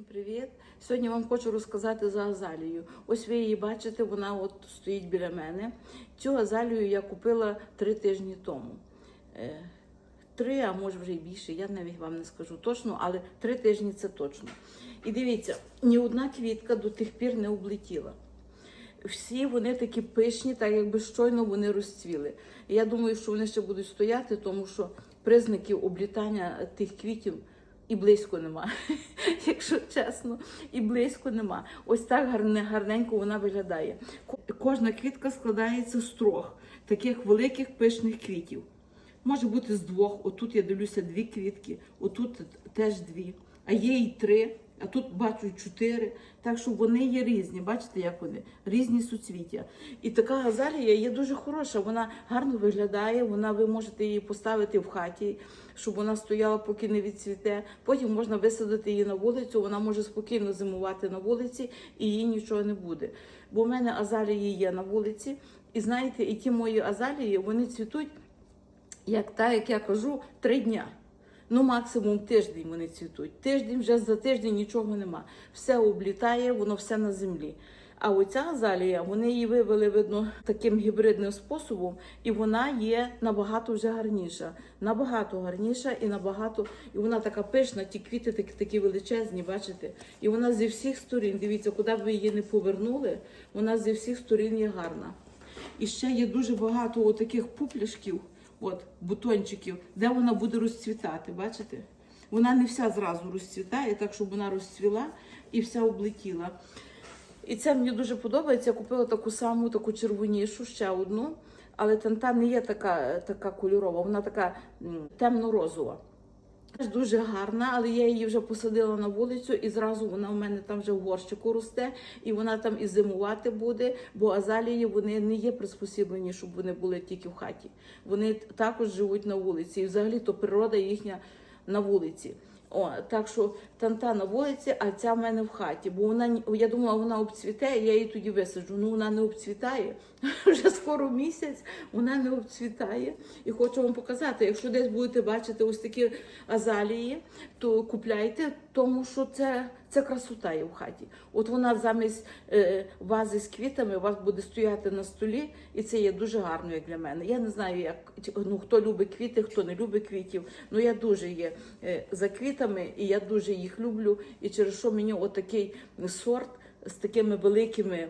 Всім привіт! Сьогодні вам хочу розказати за азалію. Ось ви її бачите, вона от стоїть біля мене. Цю азалію я купила три тижні тому. Е, Три, а може вже й більше, я навіть вам не скажу точно, але три тижні це точно. І дивіться, ні одна квітка до тих пір не облетіла. Всі вони такі пишні, так якби щойно вони розцвіли. Я думаю, що вони ще будуть стояти, тому що признаків облітання тих квітів і близько нема, якщо чесно, і близько нема. Ось так гарненько вона виглядає. Кожна квітка складається з трьох таких великих пишних квітів. Може бути з двох. Отут я дивлюся дві квітки, отут теж дві, а є і три, а тут бачу чотири. Так що вони є різні. Бачите, як вони? Різні суцвіття. І така газалія є дуже хороша. Вона гарно виглядає. Вона ви можете її поставити в хаті, щоб вона стояла, поки не відцвіте. Потім можна висадити її на вулицю. Вона може спокійно зимувати на вулиці і їй нічого не буде. Бо в мене азалії є на вулиці. І знаєте, і ті мої азалії вони цвітуть як та, як я кажу, три дня. Ну, максимум тиждень вони цвітуть. Тиждень вже за тиждень нічого нема. Все облітає, воно все на землі. А оця азалія, вони її вивели, видно, таким гібридним способом, і вона є набагато вже гарніша. Набагато гарніша і набагато. І вона така пишна, ті квіти такі, такі величезні, бачите? І вона зі всіх сторін, дивіться, куди б ви її не повернули, вона зі всіх сторін є гарна. І ще є дуже багато отаких пупляшків, от, бутончиків, де вона буде розцвітати, бачите? Вона не вся зразу розцвітає, так щоб вона розцвіла і вся облетіла. І це мені дуже подобається. Я купила таку саму, таку червонішу, ще одну. Але танта не є така, така кольорова, вона така темно-розова. Дуже гарна, але я її вже посадила на вулицю, і зразу вона у мене там вже в горщику росте, і вона там і зимувати буде, бо азалії вони не є приспособлені, щоб вони були тільки в хаті. Вони також живуть на вулиці. І взагалі то природа їхня на вулиці. О, так що танта на вулиці, а ця в мене в хаті. Бо вона я думала, вона обцвіте, я її тоді висаджу. Ну вона не обцвітає. Вже скоро місяць вона не обцвітає. І хочу вам показати, якщо десь будете бачити ось такі азалії, то купляйте, тому що це, це красота є в хаті. От вона замість е, вази з квітами у вас буде стояти на столі, і це є дуже гарно як для мене. Я не знаю, як ну, хто любить квіти, хто не любить квітів. Ну я дуже є е, за квітами, і я дуже їх люблю. І через що мені отакий сорт з такими великими.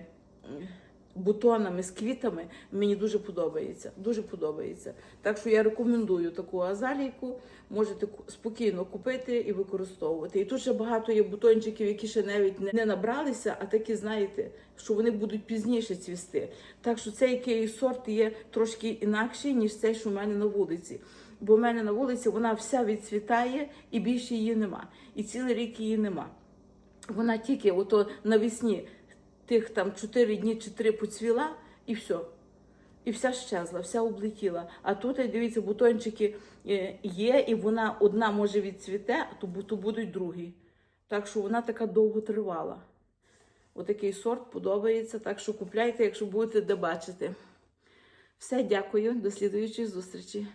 Бутонами з квітами мені дуже подобається. Дуже подобається. Так що я рекомендую таку азалійку. Можете спокійно купити і використовувати. І тут ще багато є бутончиків, які ще навіть не набралися, а такі, знаєте, що вони будуть пізніше цвісти. Так що цей який сорт є трошки інакший, ніж цей, що в мене на вулиці. Бо в мене на вулиці вона вся відцвітає і більше її нема. І цілий рік її нема. Вона тільки ото навесні тих там 4 дні чи 3 поцвіла, і все. І вся щезла, вся облетіла. А тут, дивіться, бутончики е, є, і вона одна може відцвіте, то, то будуть другі. Так що вона така довго тривала. Отакий сорт подобається, так що купляйте, якщо будете де бачити. Все, дякую, до слідуючої зустрічі.